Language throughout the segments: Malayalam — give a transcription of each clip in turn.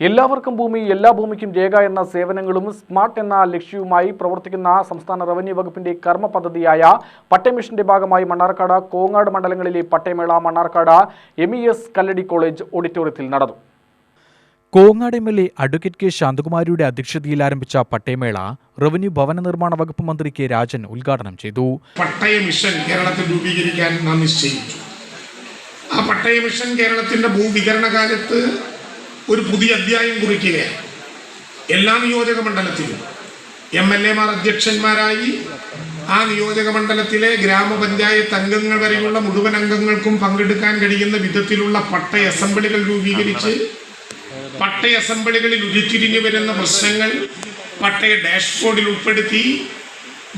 എല്ലാവർക്കും ഭൂമി എല്ലാ ഭൂമിക്കും രേഖ എന്ന സേവനങ്ങളും സ്മാർട്ട് എന്ന ലക്ഷ്യവുമായി പ്രവർത്തിക്കുന്ന സംസ്ഥാന റവന്യൂ വകുപ്പിന്റെ കർമ്മ പദ്ധതിയായ പട്ടയമിഷന്റെ ഭാഗമായി മണ്ണാർക്കാട് കോങ്ങാട് മണ്ഡലങ്ങളിലെ പട്ടയമേള Mannarkkad M E S Kalladi college ഓഡിറ്റോറിയത്തിൽ നടന്നു. Kongad M L A advocate K ശാന്തകുമാരിയുടെ അധ്യക്ഷതയിൽ ആരംഭിച്ച പട്ടയമേള റവന്യൂ ഭവന നിർമ്മാണ വകുപ്പ് മന്ത്രി കെ രാജൻ ഉദ്ഘാടനം ചെയ്തു. പട്ടയ മിഷൻ കേരളത്തിൽ രൂപീകരിക്കാൻ നാം നിശ്ചയിച്ചു. ആ പട്ടയ മിഷൻ കേരളത്തിന്റെ ഭൂവിതരണ കാലത്ത് ഒരു പുതിയ അധ്യായം കുറിക്കുകയാണ്. എല്ലാ നിയോജക മണ്ഡലത്തിലും എം എൽ എമാർ അധ്യക്ഷന്മാരായി ആ നിയോജക മണ്ഡലത്തിലെ ഗ്രാമപഞ്ചായത്ത് അംഗങ്ങൾ വരെയുള്ള മുഴുവൻ അംഗങ്ങൾക്കും പങ്കെടുക്കാൻ കഴിയുന്ന വിധത്തിലുള്ള പട്ടയ അസംബ്ലികൾ രൂപീകരിച്ച് പട്ടയ അസംബ്ലികളിൽ ഉരുത്തിരിഞ്ഞു വരുന്ന പ്രശ്നങ്ങൾ പട്ടയ ഡാഷ്ബോർഡിൽ ഉൾപ്പെടുത്തി.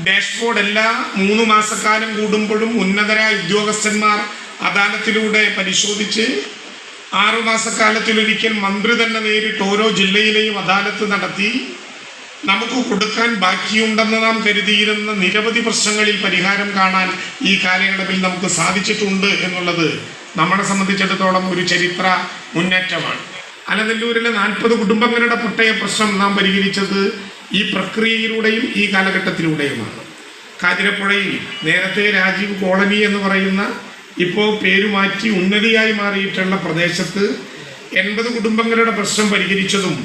ഡാഷ്ബോർഡ് എല്ലാ മൂന്ന് മാസക്കാലം കൂടുമ്പോഴും ഉന്നതരായ ഉദ്യോഗസ്ഥന്മാർ അദാലത്തിലൂടെ പരിശോധിച്ച് ആറു മാസക്കാലത്തിലൊരിക്കൽ മന്ത്രി തന്നെ നേരിട്ട് ഓരോ ജില്ലയിലെയും അദാലത്ത് നടത്തി നമുക്ക് കൊടുക്കാൻ ബാക്കിയുണ്ടെന്ന് നാം കരുതിയിരുന്ന നിരവധി പ്രശ്നങ്ങളിൽ പരിഹാരം കാണാൻ ഈ കാലയളവിൽ നമുക്ക് സാധിച്ചിട്ടുണ്ട് എന്നുള്ളത് നമ്മളെ സംബന്ധിച്ചിടത്തോളം ഒരു ചരിത്ര മുന്നേറ്റമാണ്. അലനല്ലൂരിലെ നാൽപ്പത് കുടുംബങ്ങളുടെ പൊട്ടയ പ്രശ്നം നാം പരിഹരിച്ചത് ഈ പ്രക്രിയയിലൂടെയും ഈ കാലഘട്ടത്തിലൂടെയുമാണ്. കാതിരപ്പുഴയിൽ നേരത്തെ രാജീവ് കോളനി എന്ന് പറയുന്ന ഇപ്പോൾ പേര് മാറ്റി ഉന്നതിയായി മാറിയിട്ടുള്ള പ്രദേശത്ത് എൺപത് കുടുംബങ്ങളുടെ പ്രശ്നം പരിഹരിച്ചതും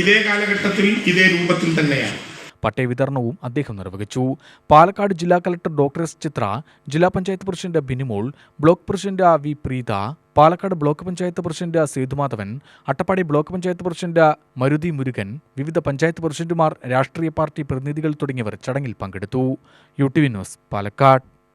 ഇതേ കാലഘട്ടത്തിൽ ഇതേ രൂപത്തിൽ തന്നെയാണ്. പട്ടയ വിതരണവും അദ്ദേഹം നിർവഹിച്ചു. പാലക്കാട് ജില്ലാ കലക്ടർ ഡോക്ടർ എസ് ചിത്ര ജില്ലാ panchayat president Binimol block president V Preetha Palakkad block panchayat president Sethumadhavan Attappadi block panchayat president Maruthi Murugan വിവിധ പഞ്ചായത്ത് പ്രസിഡന്റുമാർ രാഷ്ട്രീയ പാർട്ടി പ്രതിനിധികൾ തുടങ്ങിയവർ ചടങ്ങിൽ പങ്കെടുത്തു. U T news Palakkad.